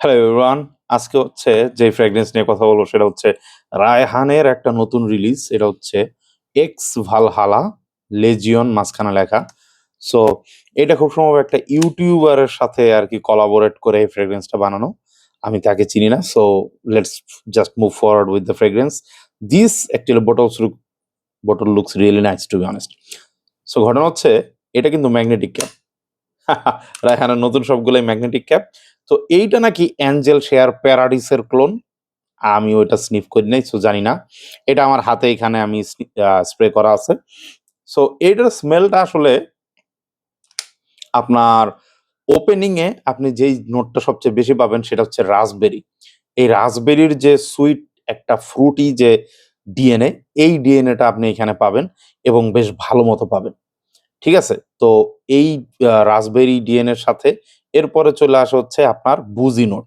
Hello everyone আজকে হচ্ছে যে ফ্র্যাগরেন্স নিয়ে কথা বলব সেটা হচ্ছে রায়হানের একটা নতুন রিলিজ এটা হচ্ছে এক্স ভালহালা লেজিয়ন মাঝখানে লেখা। সো এটা খুব সম্ভব একটা ইউটিউবারের সাথে আর কি কোলাবোরেট করে এই ফ্রেগরেন্সটা বানানো। আমি তাকে চিনি না so let's just move forward with the fragrance this actually bottles look bottle looks really nice to be honest so ঘটনা হচ্ছে, এটা কিন্তু ম্যাগনেটিক ক্যাপ রায়হানের নতুন সবগুলোই ম্যাগনেটিক ক্যাপ তো এইটা নাকি অ্যাঞ্জেল শেয়ার প্যারাডিসের ক্লোন আমি ওইটা স্নিফ করি নাই সো জানি না। এটা আমার হাতে এখানে আমি স্প্রে করা আছে। সো এইটার স্মেলটা আসলে আপনার ওপেনিং এ আপনি যেই নোটটা সবচেয়ে বেশি পাবেন সেটা হচ্ছে রাসবেরি এই রাসবেরির যে সুইট একটা ফ্রুটি যে ডিএনএ এই ডিএনএটা আপনি এখানে পাবেন এবং বেশ ভালো মতো পাবেন। ঠিক আছে? তো এই রাসবেরি ডিএনএর সাথে এরপরে চলে আসে হচ্ছে আপনার বুজি নোট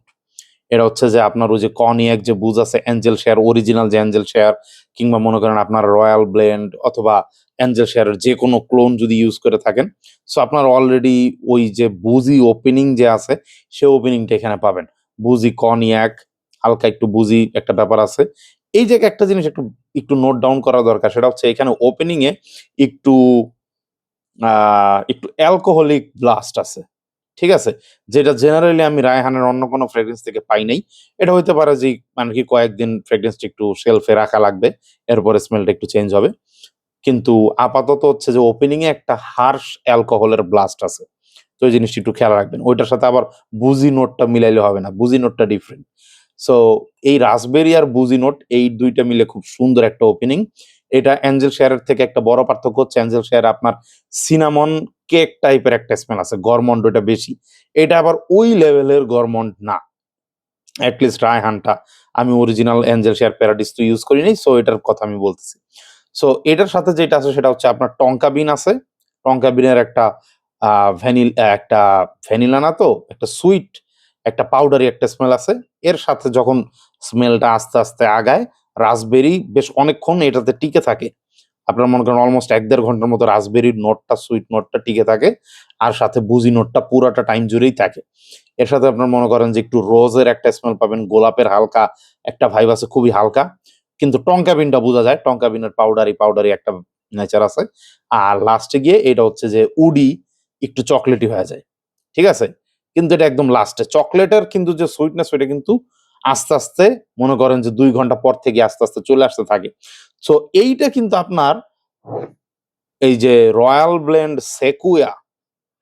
এটা হচ্ছে যে আপনার ওই যে কনিয়াক যে বুজ আছে অ্যাঞ্জেল শেয়ার অরিজিনাল যে অ্যাঞ্জেল শেয়ার কিংবা মনে করেন আপনার রয়্যাল ব্লেন্ড অথবা অ্যাঞ্জেল শেয়ারের যে কোনো ক্লোন যদি ইউজ করে থাকেন সো আপনার অলরেডি ওই যে বুজি ওপেনিং যে আছে, সে ওপেনিংটা এখানে পাবেন। বুজি কনিয়াক হালকা একটু বুজি একটা ব্যাপার আছে। এই জায়গায় একটা জিনিস একটু একটু নোট ডাউন করা দরকার, সেটা হচ্ছে এখানে ওপেনিং এ একটু একটু অ্যালকোহলিক ব্লাস্ট আছে। ঠিক আছে? যেটা জেনারেলি আমি রায়হানের অন্য কোনো ফ্রেগ্রেন্স থেকে পাই নাই। এটা হইতে পারে যে মানে কি কয়েকদিন ফ্রেগ্রেন্সটা একটু শেলফে রাখা লাগবে, এরপরে স্মেলটা একটু চেঞ্জ হবে। কিন্তু আপাতত হচ্ছে যে ওপেনিং এ একটা হার্শ অ্যালকোহলের ব্লাস্ট আছে। তো এই জিনিসটা একটু খেয়াল রাখবেন। ওইটার সাথে আবার বুজি নোটটা মিলাইলে হবে না। বুজি নোটটা ডিফারেন্ট সো এই রাসবেরি আর বুজি নোট এই দুইটা মিলে খুব সুন্দর একটা ওপেনিং এটা অ্যাঞ্জেল শেয়ারের থেকে একটা বড় পার্থক্য হচ্ছে অ্যাঞ্জেল শেয়ার আপনার সিনামন কেক টাইপের একটা স্মেল আছে গরমন্ড ওটা বেশি। এটা আবার ওই লেভেলের গরমন্ড না। অ্যাটলিস্ট রায়হানটা, আমি অরিজিনাল অ্যাঞ্জেল শেয়ার প্যারাডিস তো ইউজ করি নাই সো এটার কথা আমি বলতেছি। সো এটার সাথে যেটা আছে সেটা হচ্ছে আপনার টঙ্কা বিন আছে। টঙ্কা বিনের একটা ভ্যানিল একটা ভ্যানিলা না তো, একটা সুইট একটা পাউডারি একটা স্মেল আছে। এর সাথে যখন স্মেলটা আস্তে আস্তে আগায় রাসবেরি বেশ অনেকক্ষণ এটাতে টিকে থাকে। আপনার মনে করেন অলমোস্ট এক দেড় ঘণ্টার মতো রাসবেরির নোটটা সুইট নোটটা টিকে থাকে আর সাথে বুজি নোটটা পুরাটা টাইম জুড়েই থাকে। এর সাথে আপনার মনে করেন যে একটু রোজের একটা স্মেল পাবেন, গোলাপের হালকা একটা ভাইব আছে, খুবই হালকা। কিন্তু টঙ্কা বিনটা বোঝা যায় টঙ্কা বিনের পাউডারি পাউডারি একটা নেচার আছে। আর লাস্টে গিয়ে এটা হচ্ছে যে উডি একটু চকলেটি হয়ে যায়। ঠিক আছে? কিন্তু এটা একদম লাস্টে চকলেটের কিন্তু যে সুইটনেস ওইটা কিন্তু আস্তে আস্তে মনে করেন যে দুই ঘণ্টা পর থেকে আস্তে আস্তে চলে আসতে থাকে। সো এইটা কিন্তু আপনার এই যে রয়্যাল ব্লেন্ড সেকুয়া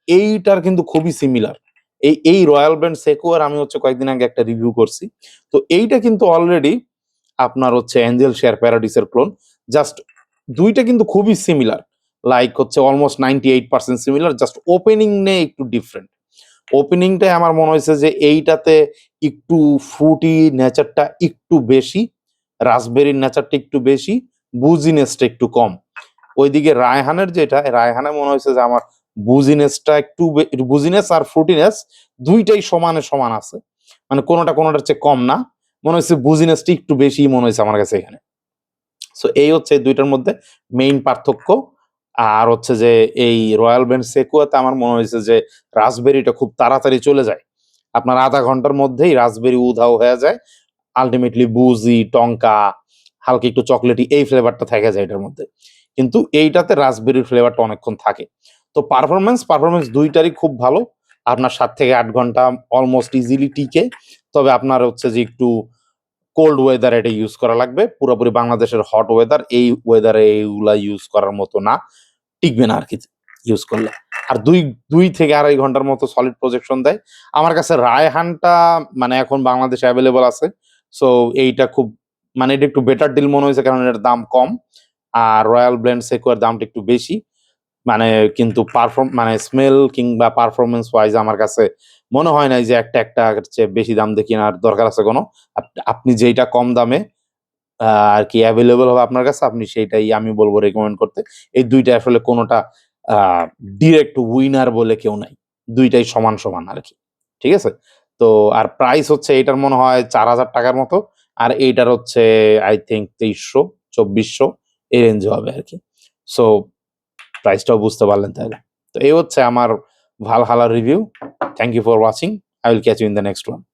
এইটার কিন্তু খুবই সিমিলার এই এই রয়্যাল ব্লেন্ড সেকুয়ার আমি হচ্ছে কয়েকদিন আগে একটা রিভিউ করছি। তো এইটা কিন্তু অলরেডি আপনার হচ্ছে অ্যাঞ্জেল শেয়ার প্যারাডিসের ক্লোন জাস্ট দুইটা কিন্তু খুবই সিমিলার লাইক হচ্ছে almost ninety eight percent similar just opening নে একটু ডিফারেন্ট ওপেনিংটাই আমার মনে হয়েছে যে এইটাতে একটু ফ্রুটি নেচারটা একটু বেশি রাসবেরির নেচারটা একটু বেশি বুজিনেসটা একটু কম। ওইদিকে রায়হানের যেটা রায়হানে মনে হয়েছে যে আমার বুজিনেসটা একটু বুজিনেস আর ফ্রুটিনেস দুইটাই সমানে সমান আছে। মানে কোনোটা কোনোটার চেয়ে কম না। মনে হচ্ছে বুজিনেসটা একটু বেশি মনে হয়েছে আমার কাছে এখানে। সো এই হচ্ছে দুইটার মধ্যে মেইন পার্থক্য। আর হচ্ছে যে এই রয়্যাল ব্যান্ড সেকুয়াতে আমার মনে হয়েছে যে রাসবেরিটা খুব তাড়াতাড়ি চলে যায়। আপনার আধা ঘণ্টার মধ্যেই রাসবেরি উধাও হয়ে যায়। আলটিমেটলি বুজি টঙ্কা হালকা একটু চকলেটি এই ফ্লেভারটা থেকে যায় এটার মধ্যে। কিন্তু এইটাতে রাসবেরির ফ্লেভারটা অনেকক্ষণ থাকে। তো পারফরমেন্স পারফরমেন্স দুইটারই খুব ভালো। আপনার সাত থেকে আট ঘণ্টা অলমোস্ট ইজিলি টিকে। তবে আপনার হচ্ছে যে একটু কোল্ড ওয়েদার এটা ইউজ করা লাগবে। পুরোপুরি বাংলাদেশের হট ওয়েদার এই ওয়েদারে এইগুলা ইউজ করার মতো না, টিকবে না আর কি ইউজ করলে। আর দুই দুই থেকে আড়াই ঘণ্টার মতো সলিড প্রজেকশন দেয়। আমার কাছে রায়হানটা মানে এখন বাংলাদেশে অ্যাভেলেবল আছে। সো এইটা খুব মানে এটা একটু বেটার ডিল মনে হয়েছে কারণ এটার দাম কম। আর রয়্যাল ব্লেন্ড সেকুয়ার দামটা একটু বেশি। মানে কিন্তু পারফর্ম মানে স্মেল কিংবা পারফরমেন্স ওয়াইজ আমার কাছে মনে হয় না যে একটা একটা চেয়ে বেশি দাম দিয়ে কেনার দরকার আছে কোনো। আপনি যেইটা কম দামে আর কি অ্যাভেলেবল হবে আপনার কাছে, আপনি সেইটাই আমি বলব রেকমেন্ড করতে। এই দুইটা আসলে কোনোটা ডিরেক্ট উইনার বলে কেউ নাই। দুইটাই সমান সমান আর কি। ঠিক আছে? তো আর প্রাইস হচ্ছে এটার মনে হয় চার হাজার টাকার মতো, আর এইটার হচ্ছে আই থিঙ্ক তেইশশো, চব্বিশশো, এই রেঞ্জে হবে আর কি। সো প্রাইসটাও বুঝতে পারলেন তাহলে। তো এই হচ্ছে আমার Valhalla review Thank you for watching. I will catch you in the next one.